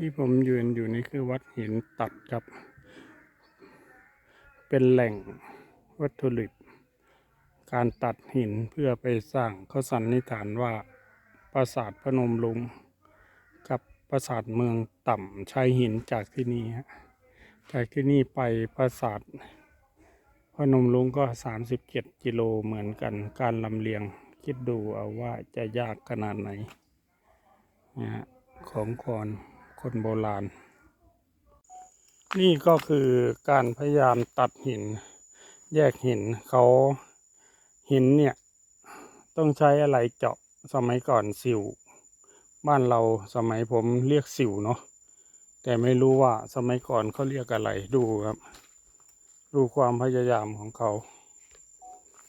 ที่ผมยืนอยู่นี่คือวัดหินตัดครับ เป็นแหล่งวัตถุดิบ การตัดหินเพื่อไปสร้างเขาสันนิษฐานว่าปราสาทพนมลุง กับปราสาทเมืองต่ำใช้หินจากที่นี่ฮะจากที่นี่ไปปราสาทพนมลุงก็ 37 กิโลเหมือนกัน การลำเลียงคิดดูเอาว่าจะยากขนาดไหนนะฮะของคอน คนโบราณ นี่ก็คือการพยายามตัดหิน แยกหินเขาหินเนี่ย ต้องใช้อะไรเจาะสมัยก่อนสิว บ้านเราสมัยผมเรียกสิวเนาะแต่ไม่รู้ว่าสมัยก่อนเขาเรียกอะไรดูครับดูความพยายามของเขา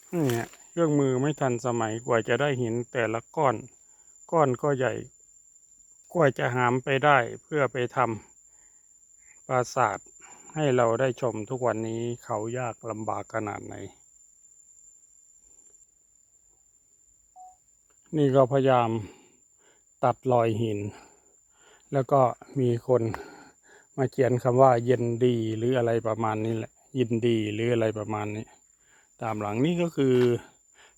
เนี่ยเครื่องมือไม่ทันสมัยกว่าจะได้หินแต่ละก้อน ก้อนก็ใหญ่ กว่าจะหามไปได้เพื่อไปทำปราสาทให้เราได้ชมทุกวันนี้เขายากลำบากขนาดไหน นี่ก็พยายามตัดรอยหิน แล้วก็มีคนมาเขียนคำว่าเย็นดีหรืออะไรประมาณนี้แหละ ยินดีหรืออะไรประมาณนี้ ตามหลังนี่ก็คือ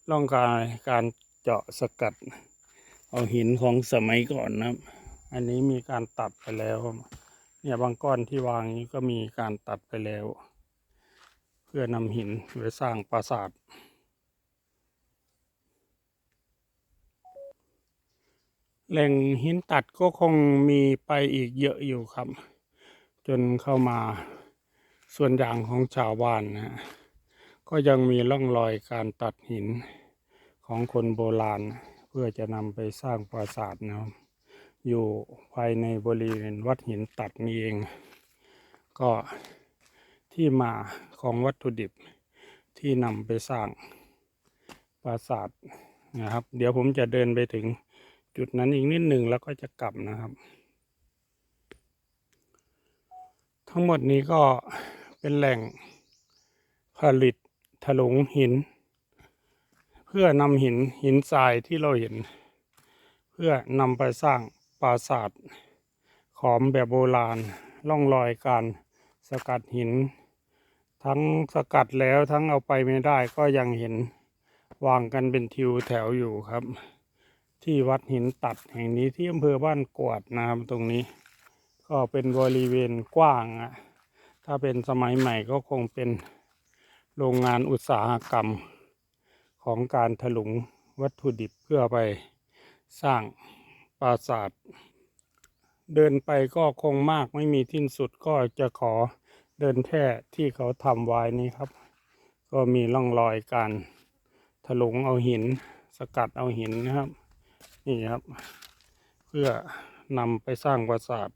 ร่องการการเจาะสกัด เอาหินของสมัยก่อนนะครับ อันนี้มีการตัดไปแล้ว เนี่ยบางก้อนที่วางนี้ก็มีการตัดไปแล้ว เพื่อนำหินไปสร้างปราสาทแหล่งหินตัดก็คงมีไปอีกเยอะอยู่ครับ จนเข้ามาส่วนอย่างของชาวบ้านนะก็ยังมีร่องรอยการตัดหินของคนโบราณ เพื่อจะนำไปสร้างปราสาทนะครับ อยู่ภายในบริเวณวัดหินตัดนี่เอง ก็ที่มาของวัตถุดิบที่นำไปสร้างปราสาทนะครับ เดี๋ยวผมจะเดินไปถึงจุดนั้นอีกนิดหนึ่งแล้วก็จะกลับนะครับ ทั้งหมดนี้ก็เป็นแหล่งผลิตถลุงหิน เพื่อนำหินหินทรายที่เราเห็น เพื่อนำไปสร้าง ปราสาทขอมแบบโบราณล่องรอยการสกัดหิน ทั้งสกัดแล้วทั้งเอาไปไม่ได้ก็ยังเห็นวางกันเป็นทิวแถวอยู่ครับ ที่วัดหินตัดแห่งนี้ที่อำเภอบ้านกวดนะครับตรงนี้ ก็เป็นบริเวณกว้างอะถ้าเป็นสมัยใหม่ก็คงเป็นโรงงานอุตสาหกรรมของการถลุงวัตถุดิบเพื่อไปสร้าง ปราสาทเดินไปก็คงมากไม่มีที่สุดก็จะขอเดินแท่ที่เขาทำไว้นี้ครับ ก็มีร่องรอยการถลุงเอาหิน สกัดเอาหินนะครับ นี่ครับ เพื่อนำไปสร้างปราสาท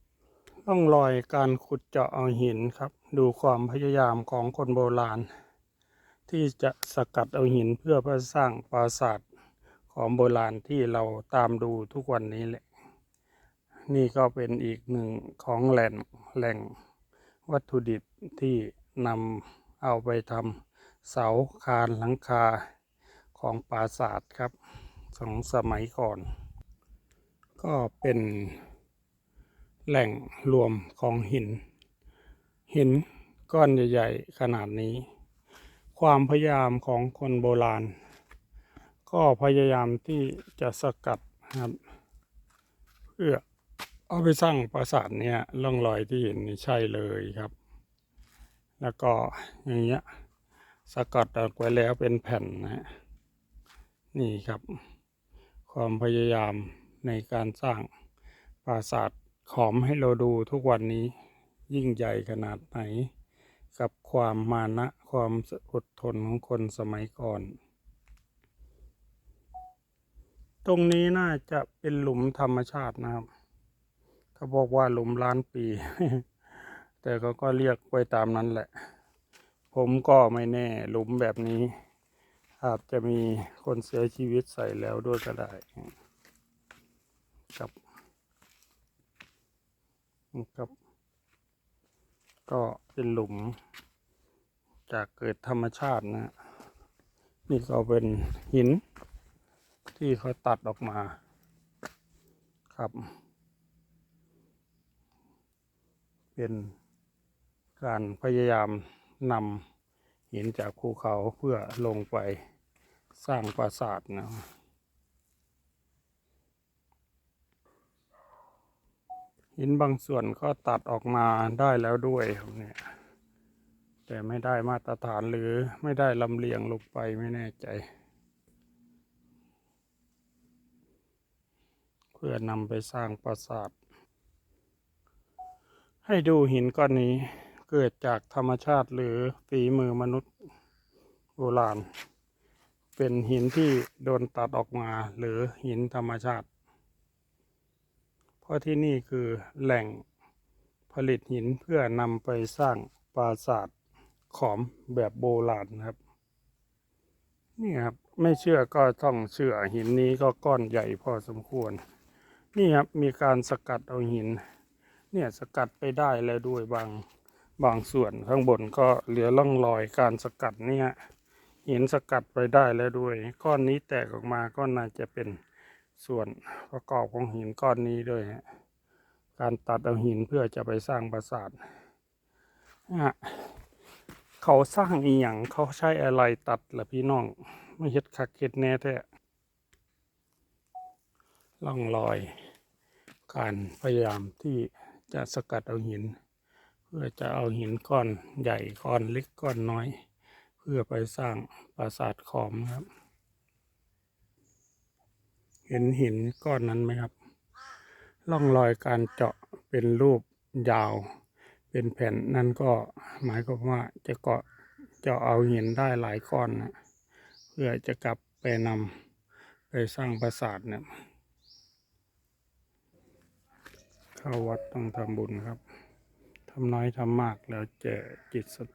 ร่องรอยการขุดเจาะเอาหินครับ ดูความพยายามของคนโบราณ ที่จะสกัดเอาหินเพื่อไปสร้างปราสาท ของโบราณที่เราตามดูทุกวันนี้แหละ นี่ก็เป็นอีกหนึ่งของแหล่งแหล่งวัตถุดิบที่นำเอาไปทำเสาคานหลังคาของปราสาทครับของสมัยก่อน ก็เป็นแหล่งรวมของหิน หินก้อนใหญ่ ๆ ขนาดนี้ ความพยายามของคนโบราณ ก็พยายามที่จะสกัดครับ เพื่อเอาไปสร้างปราสาทเนี่ยร่องรอยที่เห็นนี่ใช่เลยครับ แล้วก็อย่างเงี้ยสกัดออกไว้แล้วเป็นแผ่นนะฮะนี่ครับ ความพยายามในการสร้างปราสาทขอมให้เราดูทุกวันนี้ยิ่งใหญ่ขนาดไหน กับความมานะความอดทนของคนสมัยก่อน ตรงนี้น่าจะเป็นหลุมธรรมชาตินะครับ เขาบอกว่าหลุมล้านปี แต่เขาก็เรียกไว้ตามนั้นแหละ ผมก็ไม่แน่หลุมแบบนี้ อาจจะมีคนเสียชีวิตใส่แล้วด้วยก็ได้ครับครับ ก็เป็นหลุม จากเกิดธรรมชาตินะ นี่ก็เป็นหิน ที่เขาตัดออกมาครับ เป็นการพยายามนำหินจากภูเขาเพื่อลงไปสร้างปราสาทนะหินบางส่วนก็ตัดออกมาได้แล้วด้วยเนี่ยแต่ไม่ได้มาตรฐานหรือไม่ได้ลำเลียงลงไปไม่แน่ใจ พื่อนำไปสร้างปราสาท ให้ดูหินก้อนนี้เกิดจากธรรมชาติหรือฝีมือมนุษย์โบราณ เป็นหินที่โดนตัดออกมาหรือหินธรรมชาติ เพราะที่นี่คือแหล่งผลิตหินเพื่อนำไปสร้างปราสาทขอมแบบโบราณนะครับ นี่ครับ ไม่เชื่อก็ต้องเชื่อหินนี้ก็ก้อนใหญ่พอสมควร นี่ครับมีการสกัดเอาหิน เนี่ยสกัดไปได้แล้วด้วยบางบางส่วนข้างบนก็เหลือร่องรอยการสกัดเนี่ยหินสกัดไปได้แล้วด้วย ก้อนนี้แตกออกมาก็น่าจะเป็นส่วนประกอบของหินก้อนนี้ด้วยฮะการตัดเอาหินเพื่อจะไปสร้างปราสาทฮะเขาสร้างอีหยังเขาใช้อะไรตัดล่ะพี่น้องไม่เฮ็ดคักเฮ็ดแน่แท้ร่องรอย การพยายามที่จะสกัดเอาหิน เพื่อจะเอาหินก้อนใหญ่ก้อนเล็กก้อนน้อย เพื่อไปสร้างปราสาทขอมครับ เห็นหินก้อนนั้นไหมครับร่องรอยการเจาะเป็นรูปยาว เป็นแผ่นนั่นก็หมายความว่าจะเกาะจะเอาหินได้หลายก้อนนะเพื่อจะกลับไปนำไปสร้างปราสาทเนี่ย เข้าวัดต้องทำบุญครับทำน้อยทำมากแล้วแจจิตสต